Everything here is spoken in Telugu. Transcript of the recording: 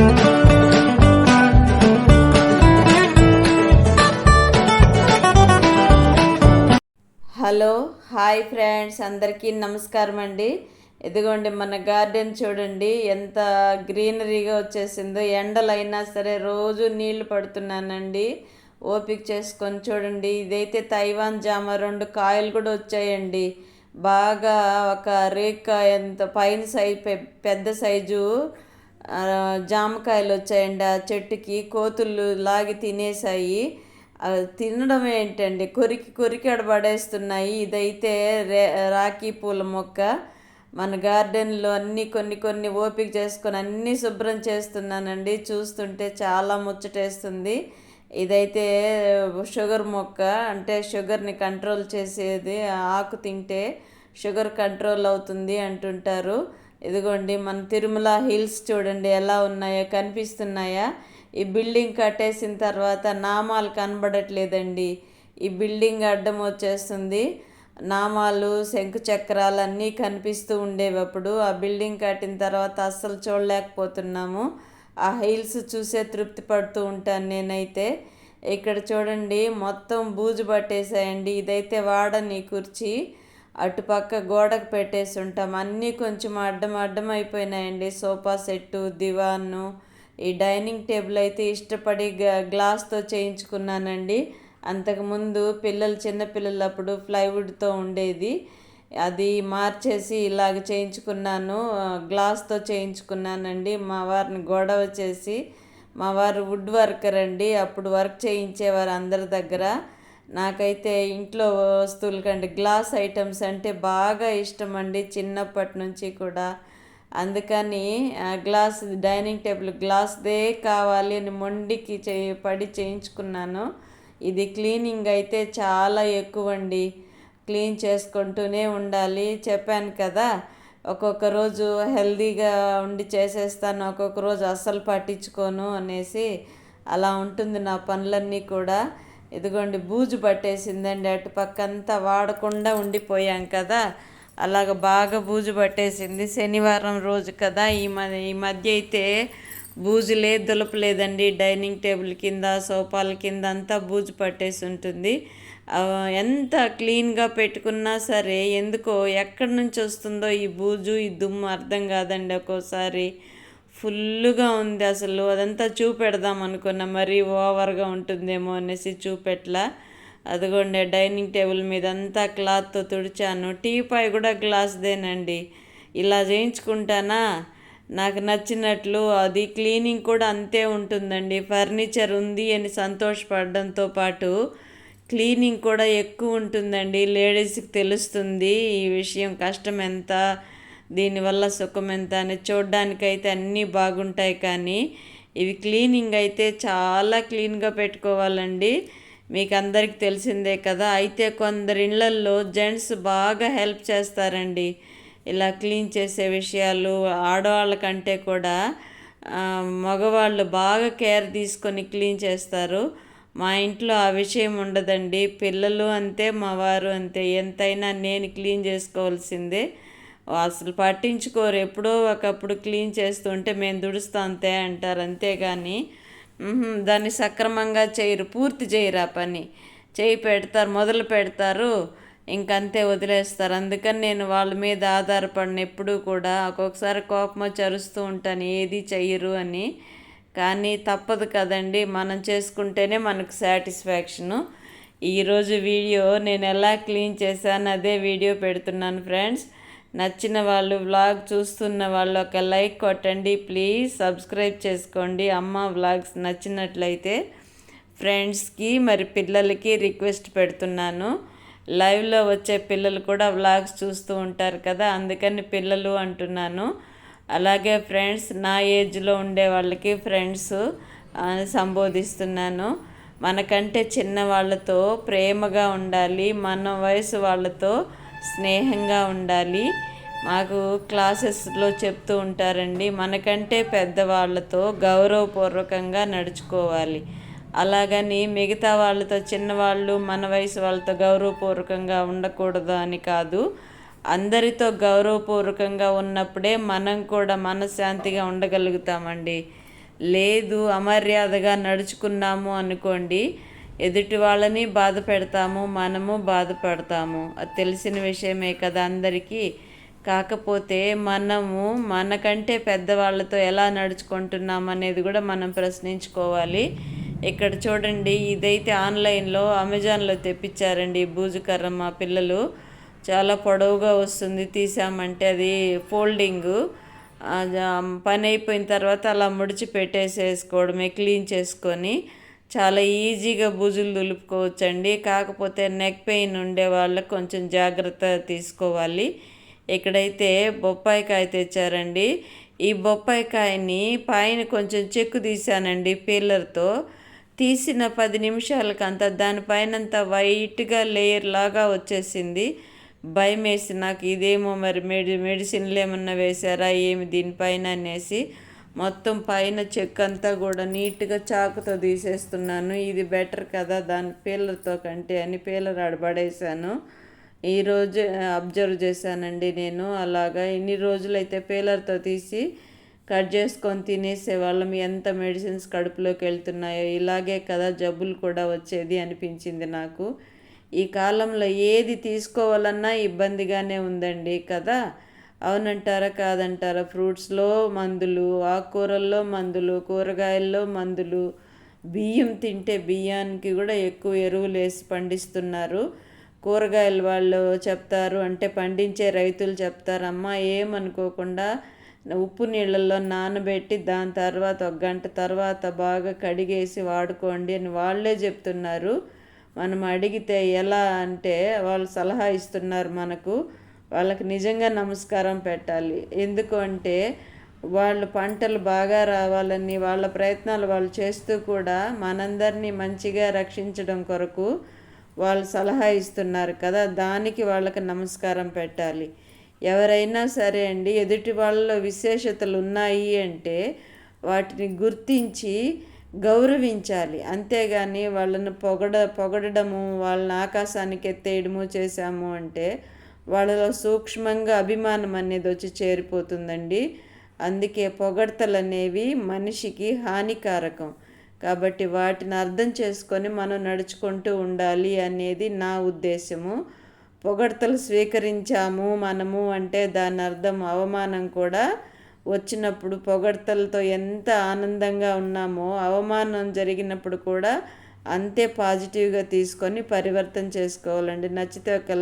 హలో హాయ్ ఫ్రెండ్స్ అందరికీ నమస్కారం అండి. ఇదిగోండి మన గార్డెన్ చూడండి ఎంత గ్రీనరీగా వచ్చేసిందో. ఎండలైనా సరే రోజు నీళ్ళు పడుతున్నానండి. ఓపిక చేసుకొని చూడండి. ఇదైతే తైవాన్ జామ రెండు కాయలు కూడా వచ్చాయండి. బాగా ఒక రేక్కాయ ఎంత పైన సైజ్ పెద్ద సైజు జామకాయలు వచ్చాయండి ఆ చెట్టుకి కోతులు లాగి తినేసాయి అవి తినడం ఏంటండి? కొరికి కొరికి అడబడేస్తున్నాయి ఇదైతే రే రాఖీ పూల మొక్క. మన గార్డెన్లో అన్నీ కొన్ని కొన్ని ఓపిక చేసుకొని అన్నీ శుభ్రం చేస్తున్నానండి. చూస్తుంటే చాలా ముచ్చటేస్తుంది. ఇదైతే షుగర్ మొక్క అంటే షుగర్ని కంట్రోల్ చేసేది ఆకు తింటే షుగర్ కంట్రోల్ అవుతుంది అంటుంటారు. ఇదిగోండి మన తిరుమల హిల్స్ చూడండి ఎలా ఉన్నాయో కనిపిస్తున్నాయా? ఈ బిల్డింగ్ కట్టేసిన తర్వాత నామాలు కనబడట్లేదండి. ఈ బిల్డింగ్ అడ్డం వచ్చేస్తుంది. నామాలు శంకు చక్రాలు అన్నీ కనిపిస్తూ ఉండేవి అప్పుడు. ఆ బిల్డింగ్ కట్టిన తర్వాత అస్సలు చూడలేకపోతున్నాము. ఆ హిల్స్ చూసే తృప్తి పడుతూ ఉంటాను నేనైతే. ఇక్కడ చూడండి మొత్తం బూజు పట్టేసాయండి ఇదైతే వాడని కుర్చీ. అటుపక్క గోడకు పెట్టేసి ఉంటాం. అన్నీ కొంచెం అడ్డం అడ్డం అయిపోయినాయండి. సోఫా సెట్టు దివాను. ఈ డైనింగ్ టేబుల్ అయితే ఇష్టపడి గ్లాస్తో చేయించుకున్నానండి. అంతకుముందు పిల్లలు చిన్నపిల్లలు అప్పుడు ప్లైవుడ్తో ఉండేది. అది మార్చేసి ఇలాగ చేయించుకున్నాను. గ్లాస్తో చేయించుకున్నానండి. మా వారిని గొడవ చేసి మా వారు వుడ్ వర్కర్ అండి. అప్పుడు వర్క్ చేయించేవారు అందరి దగ్గర. నాకైతే ఇంట్లో వస్తువులు కంటే గ్లాస్ ఐటమ్స్ అంటే బాగా ఇష్టం అండి చిన్నప్పటి నుంచి కూడా. అందుకని ఆ గ్లాస్ డైనింగ్ టేబుల్ గ్లాస్దే కావాలి అని మొండికి చే పడి చేయించుకున్నాను. ఇది క్లీనింగ్ అయితే చాలా ఎక్కువ అండి క్లీన్ చేసుకుంటూనే ఉండాలి. చెప్పాను కదా ఒక్కొక్క రోజు హెల్దీగా ఉండి చేసేస్తాను ఒక్కొక్క రోజు అస్సలు పట్టించుకోను అనేసి అలా ఉంటుంది నా పనులన్నీ కూడా. ఇదిగోండి బూజు పట్టేసిందండి. అటు పక్కంతా వాడకుండా ఉండిపోయాం కదా. అలాగ బాగా బూజు పట్టేసింది. శనివారం రోజు కదా ఈ మ ఈ మధ్య అయితే బూజులే దులపలేదండి డైనింగ్ టేబుల్ కింద సోఫాల కింద అంతా బూజు పట్టేసి ఉంటుంది. ఎంత క్లీన్గా పెట్టుకున్నా సరే ఎందుకో ఎక్కడి నుంచి వస్తుందో ఈ బూజు ఈ దుమ్ము అర్థం కాదండి ఒక్కోసారి. ఫుల్గా ఉంది అసలు. అదంతా చూపెడదాం అనుకున్నా మరీ ఓవర్గా ఉంటుందేమో అనేసి చూపెట్లా. అదిగోండి డైనింగ్ టేబుల్ మీద అంతా క్లాత్తో తుడిచాను టీ పై కూడా గ్లాస్దేనండి. ఇలా చేయించుకుంటానా? నాకు నచ్చినట్లు అది క్లీనింగ్ కూడా అంతే ఉంటుందండి. ఫర్నిచర్ ఉంది అని సంతోషపడడంతో పాటు క్లీనింగ్ కూడా ఎక్కువ ఉంటుందండి. లేడీస్కి తెలుస్తుంది ఈ విషయం కష్టం ఎంత దీనివల్ల సుఖం ఎంత అని చూడ్డానికైతే అన్నీ బాగుంటాయి కానీ ఇవి క్లీనింగ్ అయితే చాలా క్లీన్గా పెట్టుకోవాలండి. మీకు అందరికి తెలిసిందే కదా అయితే కొందరి ఇళ్ళల్లో జెంట్స్ బాగా హెల్ప్ చేస్తారండి. ఇలా క్లీన్ చేసే విషయాలు ఆడవాళ్ళకంటే కూడా మగవాళ్ళు బాగా కేర్ తీసుకొని క్లీన్ చేస్తారు. మా ఇంట్లో ఆ విషయం ఉండదండి. పిల్లలు అంతే మా వారు అంతే. ఎంతైనా నేను క్లీన్ చేసుకోవాల్సిందే. అసలు పట్టించుకోరు. ఎప్పుడో ఒకప్పుడు క్లీన్ చేస్తుంటే మేము దుడుస్తాంతే అంతే అంటారు అంతేగాని. దాన్ని సక్రమంగా చేయరు పూర్తి చేయరు ఆ పని. చేయి పెడతారు మొదలు పెడతారు ఇంకంతే వదిలేస్తారు. అందుకని నేను వాళ్ళ మీద ఆధారపడిన ఎప్పుడూ కూడా. ఒక్కొక్కసారి కోపం చరుస్తూ ఉంటాను ఏది చెయ్యరు అని. కానీ తప్పదు కదండి మనం చేసుకుంటేనే మనకు సాటిస్ఫాక్షను. ఈరోజు వీడియో నేను ఎలా క్లీన్ చేశాను అదే వీడియో పెడుతున్నాను ఫ్రెండ్స్. నచ్చిన వాళ్ళు వ్లాగ్ చూస్తున్న వాళ్ళు ఒక లైక్ కొట్టండి ప్లీజ్ సబ్స్క్రైబ్ చేసుకోండి. అమ్మ వ్లాగ్స్ నచ్చినట్లయితే ఫ్రెండ్స్కి మరి పిల్లలకి రిక్వెస్ట్ పెడుతున్నాను. లైవ్లో వచ్చే పిల్లలు కూడా వ్లాగ్స్ చూస్తూ ఉంటారు కదా అందుకని పిల్లలు అంటున్నాను. అలాగే ఫ్రెండ్స్ నా ఏజ్లో ఉండే వాళ్ళకి ఫ్రెండ్స్ సంబోధిస్తున్నాను. మనకంటే చిన్న వాళ్ళతో ప్రేమగా ఉండాలి మన వయసు వాళ్ళతో స్నేహంగా ఉండాలి. మాకు క్లాసెస్లో చెప్తూ ఉంటారండి మనకంటే పెద్దవాళ్ళతో గౌరవపూర్వకంగా నడుచుకోవాలి. అలాగని మిగతా వాళ్ళతో చిన్నవాళ్ళు మన వయసు వాళ్ళతో గౌరవపూర్వకంగా ఉండకూడదు అని కాదు. అందరితో గౌరవపూర్వకంగా ఉన్నప్పుడే మనం కూడా మనశ్శాంతిగా ఉండగలుగుతామండి. లేదు అమర్యాదగా నడుచుకున్నాము అనుకోండి ఎదుటి వాళ్ళని బాధ పెడతాము మనము బాధపడతాము అది తెలిసిన విషయమే కదా అందరికీ. కాకపోతే మనము మనకంటే పెద్దవాళ్ళతో ఎలా నడుచుకుంటున్నాం అనేది కూడా మనం ప్రశ్నించుకోవాలి. ఇక్కడ చూడండి ఇదైతే ఆన్లైన్లో అమెజాన్లో తెప్పించారండి బూజుకర్ర మా పిల్లలు. చాలా పొడవుగా వస్తుంది తీసామంటే అది ఫోల్డింగ్. పని అయిపోయిన తర్వాత అలా ముడిచి పెట్టేసేసుకోవడమే క్లీన్ చేసుకొని. చాలా ఈజీగా బుజులు దులుపుకోవచ్చండి. కాకపోతే నెక్ పెయిన్ ఉండే వాళ్ళకి కొంచెం జాగ్రత్త తీసుకోవాలి. ఇక్కడైతే బొప్పాయికాయ తెచ్చారండి ఈ బొప్పాయికాయని పైన కొంచెం చెక్కు తీశానండి పీలర్తో తీసిన పది నిమిషాలకంతా దానిపైనంతా వైట్గా లేయర్ లాగా వచ్చేసింది. భయం వేసి నాకు ఇదేమో మరి మెడి మెడిసిన్లు ఏమన్నా వేశారా ఏమి దీనిపైన అనేసి మొత్తం పైన చెక్ అంతా కూడా నీట్గా చాకుతో తీసేస్తున్నాను. ఇది బెటర్ కదా దాని పీలర్తో కంటే అని పీలర్ ఆడబడేసాను ఈరోజు అబ్జర్వ్ చేశానండి నేను. అలాగా ఇన్ని రోజులైతే పీలర్తో తీసి కట్ చేసుకొని తినేసే వాళ్ళం. ఎంత మెడిసిన్స్ కడుపులోకి వెళ్తున్నాయో. ఇలాగే కదా జబ్బులు కూడా వచ్చేది అనిపించింది నాకు. ఈ కాలంలో ఏది తీసుకోవాలన్నా ఇబ్బందిగానే ఉందండి కదా. అవునంటారా కాదంటారా? ఫ్రూట్స్లో మందులు ఆకుకూరల్లో మందులు కూరగాయల్లో మందులు బియ్యం తింటే బియ్యానికి కూడా ఎక్కువ ఎరువులు వేసి పండిస్తున్నారు. కూరగాయలు వాళ్ళు చెప్తారు అంటే పండించే రైతులు చెప్తారమ్మా ఏమనుకోకుండా ఉప్పు నీళ్ళల్లో నానబెట్టి దాని తర్వాత ఒక గంట తర్వాత బాగా కడిగేసి వాడుకోండి అని వాళ్ళే చెప్తున్నారు. మనం అడిగితే ఎలా అంటే వాళ్ళు సలహా ఇస్తున్నారు మనకు. వాళ్ళకి నిజంగా నమస్కారం పెట్టాలి. ఎందుకంటే వాళ్ళు పంటలు బాగా రావాలని వాళ్ళ ప్రయత్నాలు వాళ్ళు చేస్తూ కూడా మనందరినీ మంచిగా రక్షించడం కొరకు వాళ్ళు సలహా ఇస్తున్నారు కదా. దానికి వాళ్ళకి నమస్కారం పెట్టాలి. ఎవరైనా సరే అండి ఎదుటి వాళ్ళలో విశేషతలు ఉన్నాయి అంటే వాటిని గుర్తించి గౌరవించాలి. అంతేగాని వాళ్ళను పొగడ పొగడము వాళ్ళని ఆకాశానికి ఎత్తేయడము చేశాము అంటే వాళ్ళలో సూక్ష్మంగా అభిమానం అనేది వచ్చి చేరిపోతుందండి. అందుకే పొగడ్తలు అనేవి మనిషికి హానికారకం. కాబట్టి వాటిని అర్థం చేసుకొని మనం నడుచుకుంటూ ఉండాలి అనేది నా ఉద్దేశము. పొగడ్తలు స్వీకరించాము మనము అంటే దాని అర్థం అవమానం కూడా వచ్చినప్పుడు పొగడ్తలతో ఎంత ఆనందంగా ఉన్నామో అవమానం జరిగినప్పుడు కూడా అంతే పాజిటివ్గా తీసుకొని పరివర్తన చేసుకోవాలండి. నచ్చితే ఒక